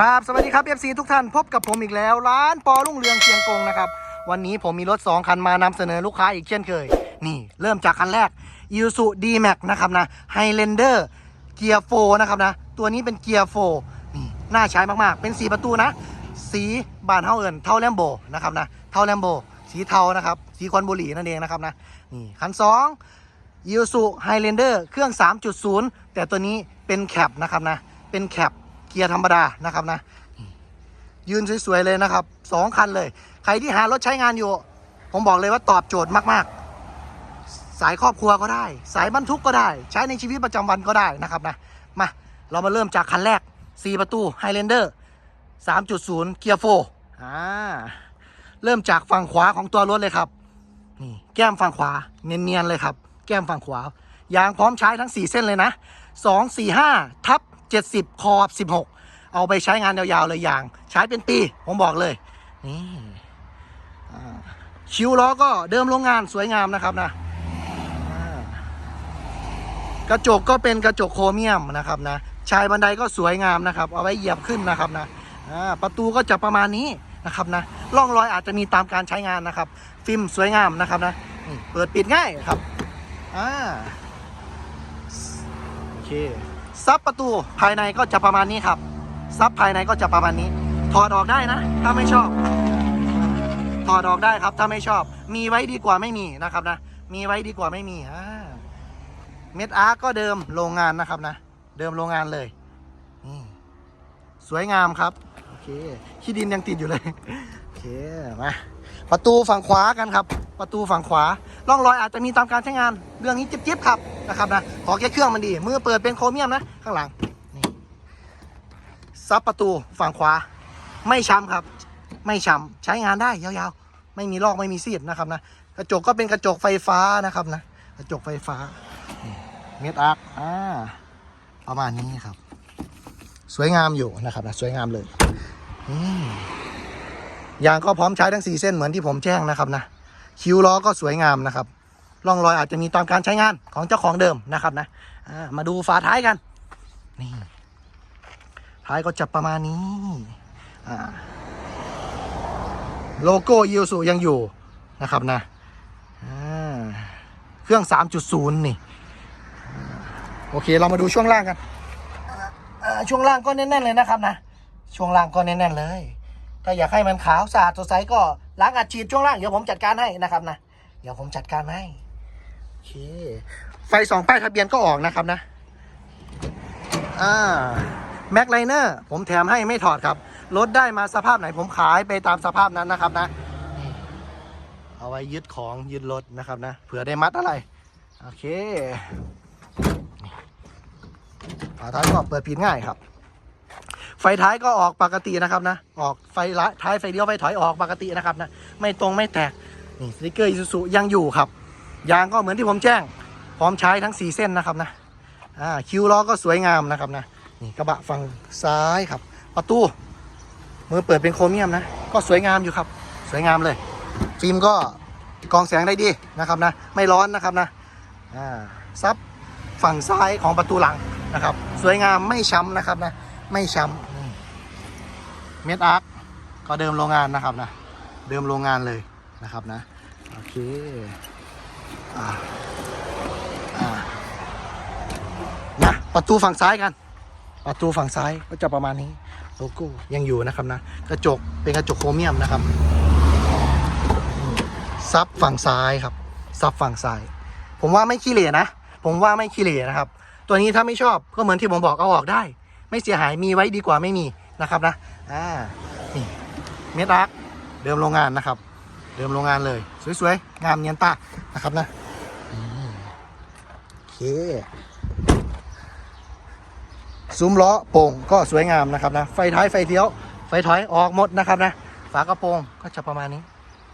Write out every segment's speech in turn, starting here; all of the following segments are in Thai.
ครับสวัสดีครับ FC ทุกท่านพบกับผมอีกแล้ว ร้านปอรุ่งเรืองเชียงกงนะครับ วันนี้ผมมีรถ 2 คันมานำเสนอลูกค้าอีกเช่นเคย นี่ เริ่มจากคันแรก i s u d m a x นะครับนะ Highlander เกียร์โฟนะครับนะ ตัวนี้เป็นเกียร์โฟนี่น่าใช้มากๆ เป็น 4 ประตูนะ สีบานเท่าเอินเท่าแลมโบนะครับนะเท่าแลมโบสีเทานะครับ สีควันบุหรี่นั่นเองนะครับนะนี่คัน2 i s u Highlander เครื่อง 3.0 แต่ตัวนี้เป็นแคปนะครับนะ เป็นแคป กียร์ธรรมดานะครับนะ ยืนสวยๆเลยนะครับสองคันเลย ใครที่หารถใช้งานอยู่ ผมบอกเลยว่าตอบโจทย์มากๆ สายครอบครัวก็ได้ สายบรรทุกก็ได้ ใช้ในชีวิตประจำวันก็ได้นะครับนะมาเรามาเริ่มจากคันแรก 4 ประตู Highlander 3.0 เกียร์โฟอ่าเริ่มจากฝั่งขวาของตัวรถเลยครับนี่แก้มฝั่งขวาเนียนๆเลยครับ แก้มฝั่งขวายางพร้อมใช้ทั้ง 4 เส้นเลยนะ 2 4 5ทับ70คอบ16 เอาไปใช้งานยาวๆเลยอย่าง ใช้เป็นปี ผมบอกเลย นี่อ่าคิวล้อก็เดิมโรงงานสวยงามนะครับนะกระจกก็เป็นกระจกโครเมียมนะครับนะชายบันไดก็สวยงามนะครับ เอาไว้เหยียบขึ้นนะครับนะประตูก็จะประมาณนี้นะครับนะร่องรอยอาจจะมีตามการใช้งานนะครับ ฟิล์มสวยงามนะครับนะเปิดปิดง่ายครับอ่าโอเคซับประตูภายในก็จะประมาณนี้ครับ ซับภายในก็จะประมาณนี้ ถอดออกได้นะ ถ้าไม่ชอบ ถอดออกได้ครับ ถ้าไม่ชอบ มีไว้ดีกว่าไม่มีนะครับนะ มีไว้ดีกว่าไม่มีเม็ดอาร์ก็เดิมโรงงานนะครับนะ เดิมโรงงานเลยนี่สวยงามครับ โอเค ขี้ดินยังติดอยู่เลย โอเค มา ประตูฝั่งขวากันครับ ประตูฝั่งขวา ร่องรอยอาจจะมีตามการใช้งาน เรื่องนี้จิ๊บๆครับนะครับนะ ขอแค่เครื่องมันดี มือเปิดเป็นโครเมียมนะ ข้างหลัง ซับประตูฝั่งขวา ไม่ช้ำครับ ไม่ช้ำใช้งานได้ยาวๆ ไม่มีลอกไม่มีซีดนะครับนะกระจกก็เป็นกระจกไฟฟ้านะครับนะกระจกไฟฟ้าเมดอาร์คอ่าประมาณนี้ครับ สวยงามอยู่นะครับนะสวยงามเลยยางก็พร้อมใช้ทั้ง 4 เส้นเหมือนที่ผมแจ้งนะครับนะคิวล้อก็สวยงามนะครับร่องรอยอาจจะมีตามการใช้งานของเจ้าของเดิมนะครับนะมาดูฝาท้ายกัน นี่ ท้ายก็จะประมาณนี้โลโก้ยูสุยังอยู่นะครับนะเครื่อง 3.0 นี่อ่โอเค เรามาดูช่วงล่างกันช่วงล่างก็แน่นๆเลยนะครับนะ ช่วงล่างก็แน่นๆเลย ถ้าอยากให้มันขาวสะอาดสดใสก็ล้างอัดฉีดช่วงล่างเดี๋ยวผมจัดการให้นะครับนะ เดี๋ยวผมจัดการให้โอเค ไฟสองป้ายทะเบียนก็ออกนะครับนะ อ่า แม็กไลเนอร์ผมแถมให้ไม่ถอดครับ รถได้มาสภาพไหนผมขายไปตามสภาพนั้นนะครับนะ เอาไว้ยึดของยึดรถนะครับนะ เผื่อได้มัดอะไร โอเคฝาท้ายก็เปิดปิดง่ายครับ ไฟท้ายก็ออกปกตินะครับนะ ออกไฟละท้ายไฟเลี้ยวไฟถอยออกปกตินะครับนะ ไม่ตรงไม่แตก นี่สติกเกอร์อิซูซุยังอยู่ครับ ยางก็เหมือนที่ผมแจ้ง พร้อมใช้ทั้ง 4 เส้นนะครับนะ อ่าคิวล้อก็สวยงามนะครับนะ นี่กระบะฝั่งซ้ายครับ ประตู มือเปิดเป็นโครเมียมนะ ก็สวยงามอยู่ครับ สวยงามเลย ฟิล์มก็กองแสงได้ดีนะครับนะ ไม่ร้อนนะครับนะซับฝั่งซ้ายของประตูหลังนะครับ สวยงามไม่ช้ำนะครับนะ ไม่ช้ำเม็ดอาร์คก็เดิมโรงงานนะครับนะ เดิมโรงงานเลยนะครับนะ โอเคอ่าอ่านะประตูฝั่งซ้ายกัน ประตูฝั่งซ้ายก็จะประมาณนี้โลโก้ยังอยู่นะครับนะกระจกเป็นกระจกโครเมียมนะครับซับฝั่งซ้ายครับซับฝั่งซ้าย ผมว่าไม่ขี้เหร่นะ ผมว่าไม่ขี้เหร่นะครับ ตัวนี้ถ้าไม่ชอบก็เหมือนที่ผมบอกเอาออกได้ ไม่เสียหายมีไว้ดีกว่าไม่มีนะครับนะอ่านี่เมดอาร์คเดิมโรงงานนะครับ เดิมโรงงานเลย สวยๆ งามเนียนตานะครับนะโอเค ซุ้มล้อโป่งก็สวยงามนะครับนะไฟท้ายไฟเลี้ยว ไฟถอยออกหมดนะครับนะฝากระโปรงก็จะประมาณนี้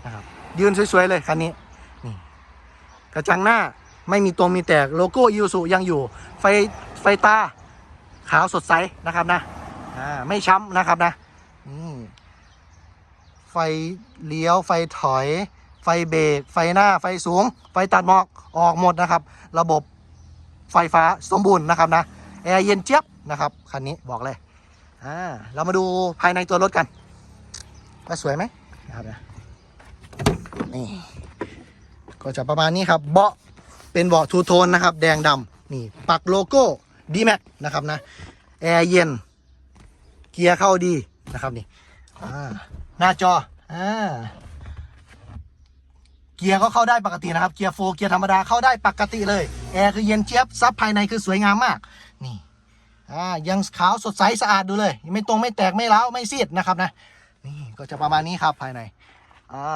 นะครับยืนสวยๆเลยคันนี้นี่กระจังหน้าไม่มีตรงมีแตกโลโก้ยูสุยังอยู่ ไฟไฟตาขาวสดใสนะครับนะอ่าไม่ช้ำนะครับนะนี่ไฟเลี้ยวไฟถอย ไฟเบรกไฟหน้าไฟสูง ไฟตัดหมอกออกหมดนะครับ ระบบไฟฟ้าสมบูรณ์นะครับนะแอร์เย็นเจี๊ยบ นะครับคันนี้บอกเลยอ่าเรามาดูภายในตัวรถกันว่าสวยไหมนะครับนะนี่ก็จะประมาณนี้ครับเบาะเป็นเบาะทูโทนนะครับ แดงดำนี่ปักโลโก้ d m a x นะครับนะแอร์เย็น เกียร์เข้าดีนะครับนี่หน้าจออ่าเกียร์ก็เข้าได้ปกตินะครับ เกียร์โฟร์เกียร์ธรรมดาเข้าได้ปกติเลย แอร์คือเย็นเจี๊ยบซับภายในคือสวยงามมาก นี่ อ่ายังขาวสดใสสะอาดดูเลยไม่ตรงไม่แตกไม่ร้าไม่ซีดนะครับนะนี่ก็จะประมาณนี้ครับภายในอ่า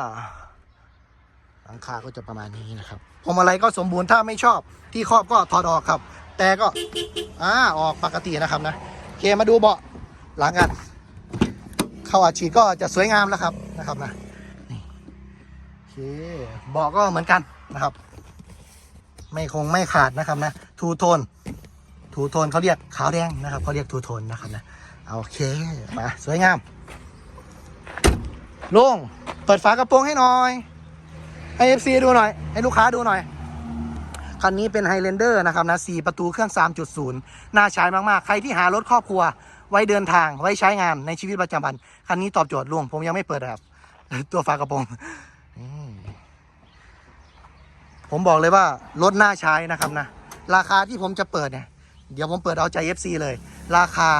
หลังคาก็จะประมาณนี้นะครับพวงมาลัยก็สมบูรณ์ถ้าไม่ชอบที่ครอบก็ถอดออกครับ แต่ก็อ่าออกปกตินะครับนะโอเคมาดูเบาะหลังกัน เข้าอาชีพก็จะสวยงามแล้วครับนะครับนะนี่โอเคเบาะก็เหมือนกันนะครับ ไม่คงไม่ขาดนะครับนะทูโทน ทูโทนเขาเรียกขาวแดงนะครับเขาเรียกทูโทนนะครับนะโอเคมาสวยงามลุงเปิดฝากระโปรงให้หน่อยให้เอฟซีดูหน่อย ให้ลูกค้าดูหน่อย คันนี้เป็นไฮเลนเดอร์นะครับนะ4ประตูเครื่อง 3.0 น่าใช้มาก ๆ ใครที่หารถครอบครัว ไว้เดินทางไว้ใช้งานในชีวิตประจำวัน คันนี้ตอบโจทย์ลุงผมยังไม่เปิดครับ ตัวฝากระโปรงผมบอกเลยว่ารถน่าใช้นะครับนะ ราคาที่ผมจะเปิดเนี่ย เดี๋ยวผมเปิดเอาใจ FC เลย ราคา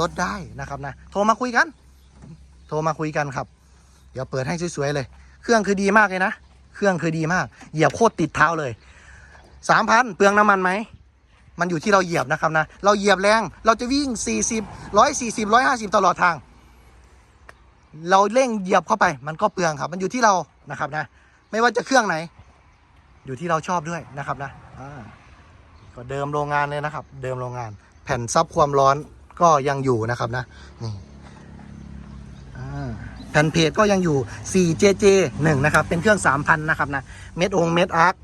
ลดได้นะครับนะ โทรมาคุยกัน โทรมาคุยกันครับ เดี๋ยวเปิดให้สวยๆเลย เครื่องคือดีมากเลยนะ เครื่องคือดีมาก เหยียบโคตรติดเท้าเลยสามพันเปลืองน้ำมันไหม มันอยู่ที่เราเหยียบนะครับนะ เราเหยียบแรง เราจะวิ่ง 40 140 150 ตลอดทาง เราเร่งเหยียบเข้าไป มันก็เปลืองครับ มันอยู่ที่เรานะครับนะ ไม่ว่าจะเครื่องไหน อยู่ที่เราชอบด้วยนะครับนะอ่า ก็เดิมโรงงานเลยนะครับ เดิมโรงงาน แผ่นซับความร้อนก็ยังอยู่นะครับนะนี่แผ่นเพจก็ยังอยู่ 4JJ 1 นะครับ เป็นเครื่อง 3,000 นะครับนะ เม็ดองเม็ดอาร์ค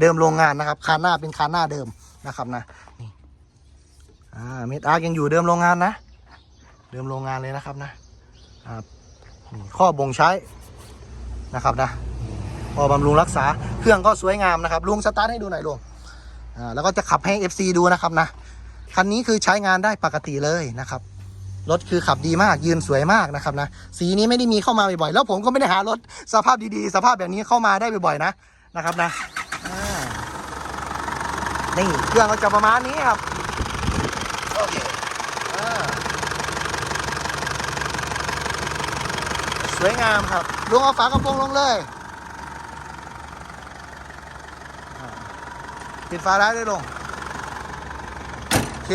เดิมโรงงานนะครับ คาหน้าเป็นคาหน้าเดิมนะครับนะ นี่อ่า เม็ดอาร์คยังอยู่เดิมโรงงานนะ เดิมโรงงานเลยนะครับนะ อ่าข้อบ่งใช้นะครับนะพอบำรุงรักษา เครื่องก็สวยงามนะครับ ลุงสตาร์ทให้ดูหน่อยลุง อ่าแล้วก็จะขับให้ FC ดูนะครับนะคันนี้คือใช้งานได้ปกติเลยนะครับรถคือขับดีมากยืนสวยมากนะครับนะสีนี้ไม่ได้มีเข้ามาบ่อยๆแล้วผมก็ไม่ได้หารถสภาพดีๆ สภาพแบบนี้เข้ามาได้บ่อยๆนะนะครับนะนี่เครื่องก็จะประมาณนี้ครับโอเคอสวยงามครับลุงเอาฝากระโปรงลงเลย ปิดฟ้าได้ด้วยลง โอเค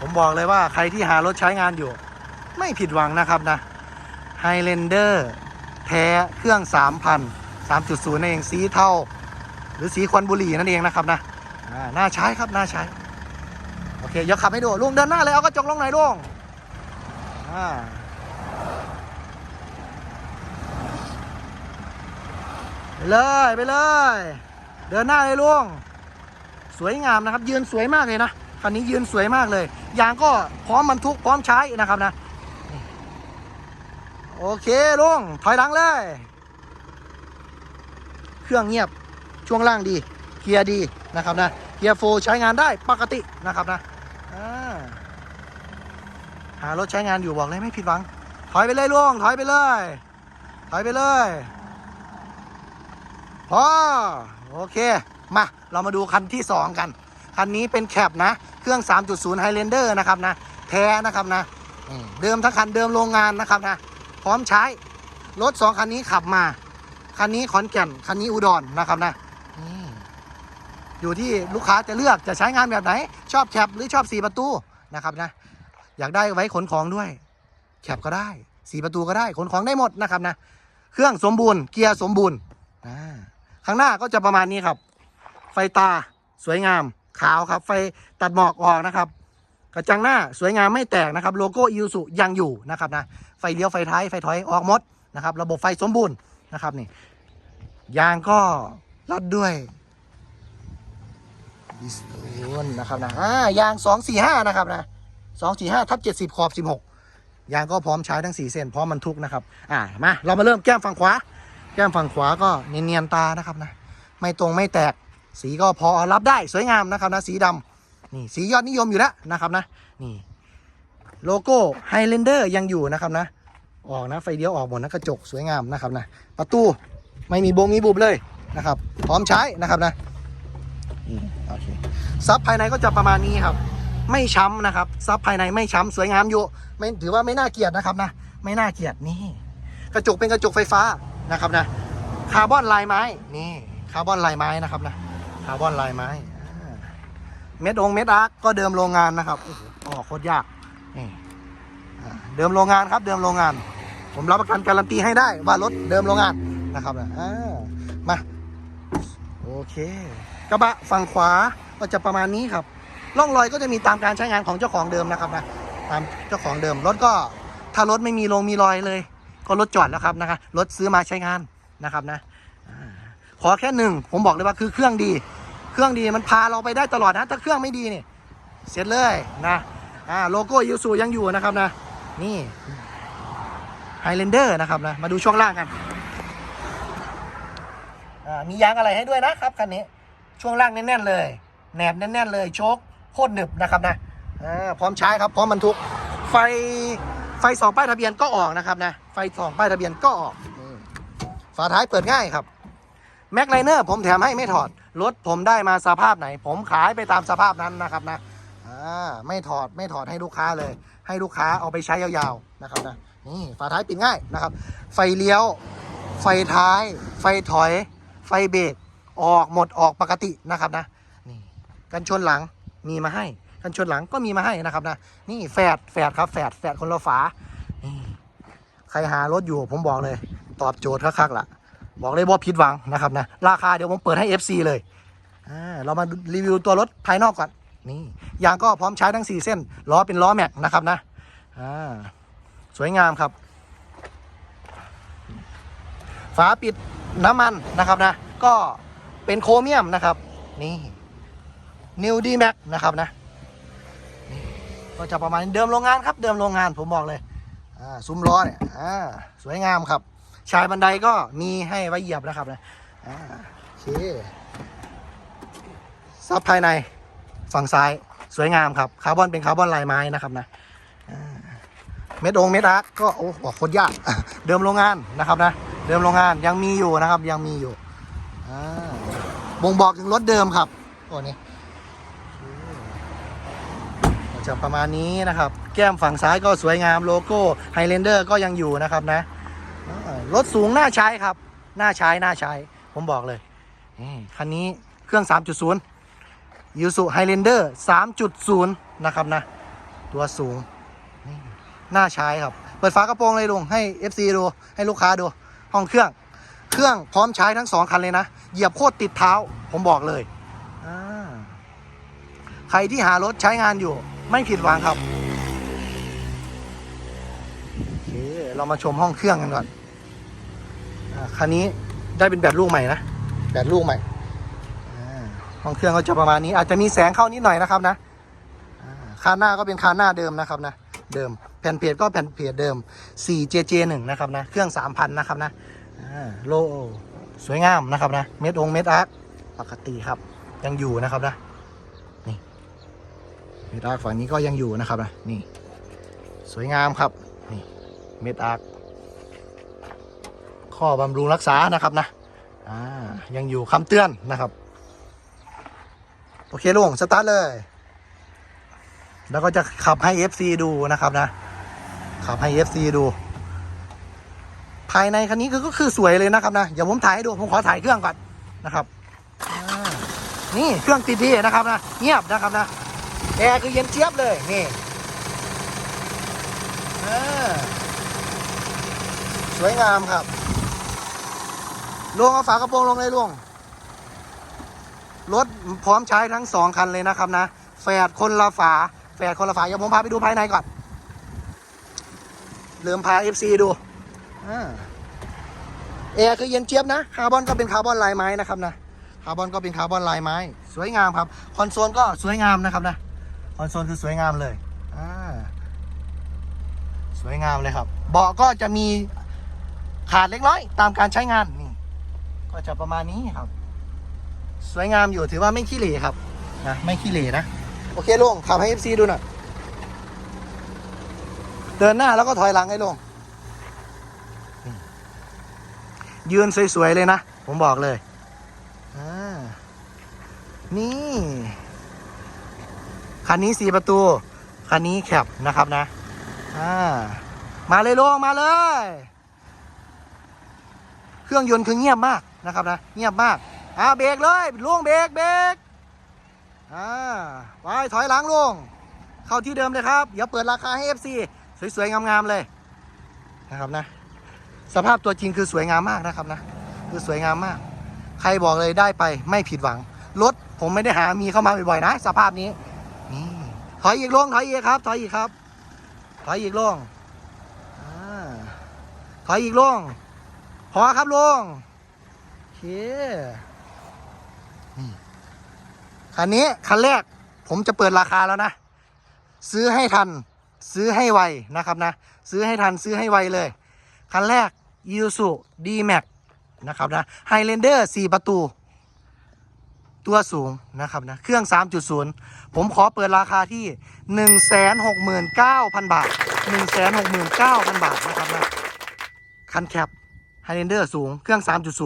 ผมบอกเลยว่าใครที่หารถใช้งานอยู่ ไม่ผิดหวังนะครับนะ Highlander แท้เครื่อง 3,000 3.0นั่นเองสีเทาหรือสีควันบุหรี่นั่นเองนะครับนะน่าใช้ครับน่าใช้ โอเคเดี๋ยวขับให้ดูลุงเดินหน้าเลย เอากระจกลงหน่อยลุงไปเลย ไปเลย เดินหน้าเลยลุงสวยงามนะครับ ยืนสวยมากเลยนะคันนี้ยืนสวยมากเลย ยางก็พร้อมบรรทุกพร้อมใช้นะครับนะ โอเคลุงถอยหลังเลย เครื่องเงียบช่วงล่างดี เกียร์ดีนะครับนะ เกียร์โฟร์ใช้งานได้ปกตินะครับนะหารถใช้งานอยู่บอกเลยไม่ผิดหวัง ถอยไปเลยลุงถอยไปเลย ถอยไปเลยพอ โอเค มา เรามาดูคันที่ 2 กัน คันนี้เป็นแคปนะ เครื่อง 3.0 Highlander นะครับนะ แท้นะครับนะ เดิมทั้งคันเดิมโรงงานนะครับนะ พร้อมใช้ รถ 2 คันนี้ขับมา คันนี้ขอนแก่น คันนี้อุดรนะครับนะอยู่ที่ลูกค้าจะเลือกจะใช้งานแบบไหน ชอบแคปหรือชอบ 4 ประตูนะครับนะ อยากได้ไว้ขนของด้วย แคปก็ได้ 4 ประตูก็ได้ ขนของได้หมดนะครับนะ เครื่องสมบูรณ์ เกียร์สมบูรณ์อ่า ข้างหน้าก็จะประมาณนี้ครับ ไฟตาสวยงาม ขาวครับ ไฟตัดหมอกออกนะครับ กระจังหน้าสวยงามไม่แตกนะครับ โลโก้อิวสุยังอยู่นะครับนะไฟเลี้ยวไฟท้ายไฟถอยออกหมดนะครับ ระบบไฟสมบูรณ์นะครับนี่ยางก็รัดด้วยดิสโนนะครับนะอ่ายาง245นะครับนะ245ทับ70ขอบ16ยางก็พร้อมใช้ทั้ง4เส้นพร้อมบรรทุกนะครับ อ่ามาเรามาเริ่มแก้มฝั่งขวา แก้มฝั่งขวาก็เนียนๆตานะครับนะ ไม่ตรงไม่แตก สีก็พอรับได้สวยงามนะครับนะ สีดำนี่สียอดนิยมอยู่แล้วนะครับนะ นี่ โลโก้ไฮเลนเดอร์ยังอยู่นะครับนะ ออกนะไฟเลี้ยวออกหมดนะกระจกสวยงามนะครับนะ ประตูไม่มีโบงมีบุบเลยนะครับ พร้อมใช้นะครับนะอืมโอเคซับภายในก็จะประมาณนี้ครับ ไม่ช้ำนะครับซับภายในไม่ช้ำสวยงามอยู่ไม่ถือว่าไม่น่าเกลียดนะครับนะ ไม่น่าเกลียดนี่ กระจกเป็นกระจกไฟฟ้า นะครับนะคาร์บอนลายไม้นี่คาร์บอนลายไม้นะครับนะคาร์บอนลายไม้อ่เม็ดองเม็ดอาร์คก็เดิมโรงงานนะครับโอ้โหอโคตรยากนี่เดิมโรงงานครับเดิมโรงงาน ผมรับประกันการันตีให้ได้ว่ารถเดิมโรงงานนะครับนะอ่ามาโอเคกระบะฝั่งขวาก็จะประมาณนี้ครับร่องรอยก็จะมีตามการใช้งานของเจ้าของเดิมนะครับนะตามเจ้าของเดิมรถก็ถ้ารถไม่มีลงมีรอยเลย ก็รถจอดแล้วครับนะคะรถซื้อมาใช้งานนะครับนะขอแค่หนึ่งผมบอกเลยว่าคือเครื่องดี เครื่องดีมันพาเราไปได้ตลอดนะ ถ้าเครื่องไม่ดีเนี่ยเสร็จเลยนะอ่าโลโก้ยูซูยังอยู่นะครับนะ นี่ไฮเลนเดอร์นะครับนะ มาดูช่วงล่างกันอ่ามียางอะไรให้ด้วยนะครับคันนี้ ช่วงล่างแน่นๆเลยแหนบแน่นๆเลยโชคโคตรหนึบนะครับนะอ่าพร้อมใช้ครับพร้อมบรรทุกไฟ ฟสองป้ายทะเบียนก็ออกนะครับนะ ไฟสองป้ายทะเบียนก็ออกฝาท้ายเปิดง่ายครับแม็กไลเนอร์ผมแถมให้ไม่ถอด รถผมได้มาสภาพไหน ผมขายไปตามสภาพนั้นนะครับนะไม่ถอดไม่ถอดให้ลูกค้าเลย ให้ลูกค้าเอาไปใช้ยาวๆนะครับนะนี่ฝาท้ายปิดง่ายนะครับ ไฟเลี้ยว ไฟท้าย ไฟถอย ไฟเบรกออกหมดออกปกตินะครับนะนี่กันชนหลังมีมาให้ กันชนหลังก็มีมาให้นะครับนะนี่แฝดแฝดครับแฝดแฝดคนละฝาใครหารถอยู่ผมบอกเลย ตอบโจทย์คักๆล่ะ บอกเลยว่าผิดหวังนะครับนะราคาเดี๋ยวผมเปิดให้ FC เลยอ่าเรามารีวิวตัวรถภายนอกก่อนนี่ยางก็พร้อมใช้ทั้ง 4 เส้นล้อเป็นล้อแม็กนะครับนะอ่าสวยงามครับ ฝาปิดน้ำมันนะครับนะ ก็เป็นโครเมียมนะครับ นี่นิวดีแม็กนะครับนะ ก็จะประมาณเดิมโรงงานครับ เดิมโรงงานผมบอกเลยอ่าซุ้มล้อเนี่ยอ่าสวยงามครับ ชายบันไดก็มีให้ไว้เหยียบนะครับนะอ่าโอเคซับภายในฝั่งซ้ายสวยงามครับคาร์บอนเป็นคาร์บอนลายไม้นะครับนะเม็ดองเม็ดอาร์คก็โอ้บอกโคตรยากเดิมโรงงานนะครับนะเดิมโรงงานยังมีอยู่นะครับยังมีอยู่บ่งบอกถึงรถเดิมครับโอ้นี่ ก็ จะประมาณนี้นะครับ แก้มฝั่งซ้ายก็สวยงามโลโก้ไฮเลนเดอร์ก็ยังอยู่นะครับนะรถสูงน่าใช้ครับน่าใช้น่าใช้ผมบอกเลยคันนี้เครื่อง 3.0ยูสุไฮเลนเดอร์3.0 นะครับนะ ตัวสูงนี่น่าใช้ครับ เปิดฝากระโปรงเลยลุงให้ FC ดู ให้ลูกค้าดู ห้องเครื่อง เครื่องพร้อมใช้ทั้งสองคันเลยนะ เหยียบโคตรติดเท้า ผมบอกเลย ใครที่หารถใช้งานอยู่ ไม่ผิดหวังครับโอเคเรามาชมห้องเครื่องกันก่อนคันนี้ได้เป็นแบบลูกใหม่นะแบบลูกใหม่ห้องเครื่องก็จะประมาณนี้ อาจจะมีแสงเข้านิดหน่อยนะครับนะคานหน้าก็เป็นคานหน้าเดิมนะครับนะเดิมแผ่นเพจก็แผ่นเพจเดิม 4JJ1 นะครับนะเครื่อง 3,000 นะครับนะโลสวยงามนะครับนะเม็ดองเม็ดอาร์คปกติครับยังอยู่นะครับนะ ม็ดอาร์คฝั่งนี้ก็ยังอยู่นะครับนะนี่สวยงามครับนี่เม็ดอาร์คข้อบำรุงรักษานะครับนะอ่ายังอยู่คำเตือนนะครับ โอเคลุงสตาร์ทเลย แล้วก็จะขับให้ FC ดูนะครับนะ ขับให้ FC ดู ภายในคันนี้ก็คือสวยเลยนะครับนะเดี๋ยวผมถ่ายให้ดูผมขอถ่ายเครื่องก่อนนะครับนี่เครื่องติดดีนะครับนะ เงียบนะครับนะ แอร์คือเย็นเจี๊ยบเลย นี่สวยงามครับลวงเอาฝากระโปรงลงเลยลวง รถพร้อมใช้ทั้งสองคันเลยนะครับนะ แฝดคนละฝา แฝดคนละฝาเดี๋ยวผมพาไปดูภายในก่อนเริ่มพา FC ดูอ่าแอร์คือเย็นเจี๊ยบนะ คาร์บอนก็เป็นคาร์บอนลายไม้นะครับนะ คาร์บอนก็เป็นคาร์บอนลายไม้ สวยงามครับ คอนโซลก็สวยงามนะครับนะ คอนโซลคือสวยงามเลยอ่าสวยงามเลยครับ เบาะก็จะมีขาดเล็กน้อย ตามการใช้งานนี่ ก็จะประมาณนี้ครับ สวยงามอยู่ถือว่าไม่ขี้เหร่ครับนะไม่ขี้เหร่นะ โอเคลุงขับให้ FC ดูหน่อยเดินหน้าแล้วก็ถอยหลังให้ลงยืนสวยๆเลยนะ ผมบอกเลยอ่านี่ คันนี้สี่ประตู คันนี้แคบนะครับนะอ่ามาเลยลงมาเลย เครื่องยนต์คือเงียบมากนะครับนะ เงียบมากอ่าเบรกเลยลุงเบรกเบรกอ่าไปถอยหลังลุงเข้าที่เดิมเลยครับ เดี๋ยวเปิดราคาให้ FC สวยๆ งามๆเลยนะครับนะ สภาพตัวจริงคือสวยงามมากนะครับนะ คือสวยงามมาก ใครบอกเลยได้ไปไม่ผิดหวัง รถผมไม่ได้หามีเข้ามาบ่อยๆนะ สภาพนี้ นี่ถอยอีกลงถอยอีกครับ ถอยอีกครับ ถอยอีกลงอ่าถอยอีกลงพอครับลงโอเคคันนี้คันแรกผมจะเปิดราคาแล้วนะ ซื้อให้ทัน ซื้อให้ไวนะครับนะ ซื้อให้ทันซื้อให้ไวเลย คันแรก i s u d m a x นะครับนะ Highlander 4ประตู ตัวสูงนะครับนะเครื่อง 3.0 ผมขอเปิดราคาที่ 169,000 บาท 169,000 บาทนะครับนะคันแคป Highlander สูงเครื่อง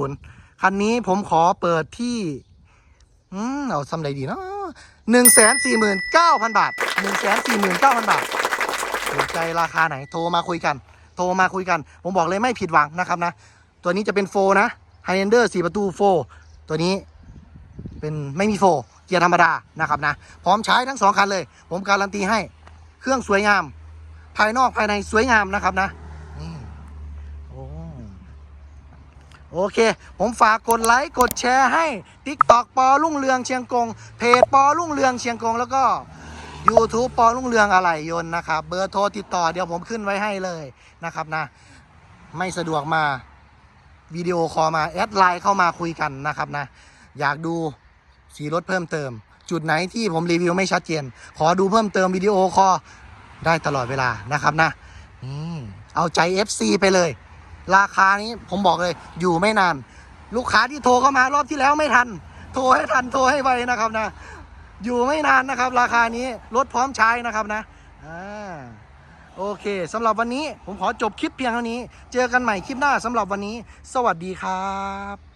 3.0 คันนี้ผมขอเปิดที่อืมเอาซ้ำใดดีเนาะ149,000บาท149,000บาทสนใจราคาไหนโทรมาคุยกัน โทรมาคุยกัน ผมบอกเลยไม่ผิดหวังนะครับนะ ตัวนี้จะเป็นโฟนะ Highlander 4ประตูโฟตัวนี้ เป็นไม่มีโฟเกียร์ธรรมดานะครับนะพร้อมใช้ทั้งสองคันเลย ผมการันตีให้เครื่องสวยงาม ภายนอกภายในสวยงามนะครับนะนี่โอเค ผมฝากกดไลค์ กดแชร์ให้ TikTok ปอลุ่งเรืองเชียงกง เพจปอลุ่งเรืองเชียงกง แล้วก็ YouTube ปอลุ่งเรืองอะไหล่ยนนะครับ เบอร์โทรติดต่อเดี๋ยวผมขึ้นไว้ให้เลยนะครับนะ ไม่สะดวกมาวิดีโอคอลมา แอดไลน์เข้ามาคุยกันนะครับนะ อยากดู สีรถเพิ่มเติม จุดไหนที่ผมรีวิวไม่ชัดเจน ขอดูเพิ่มเติมวิดีโอคอได้ตลอดเวลานะครับนะนี่เอาใจ FC ไปเลย ราคานี้ผมบอกเลย อยู่ไม่นาน ลูกค้าที่โทรเข้ามารอบที่แล้วไม่ทัน โทรให้ทันโทรให้ไวนะครับนะ อยู่ไม่นานนะครับ ราคานี้รถพร้อมใช้นะครับนะอ่าโอเคสำหรับวันนี้ผมขอจบคลิปเพียงเท่านี้ เจอกันใหม่คลิปหน้าสำหรับวันนี้ สวัสดีครับ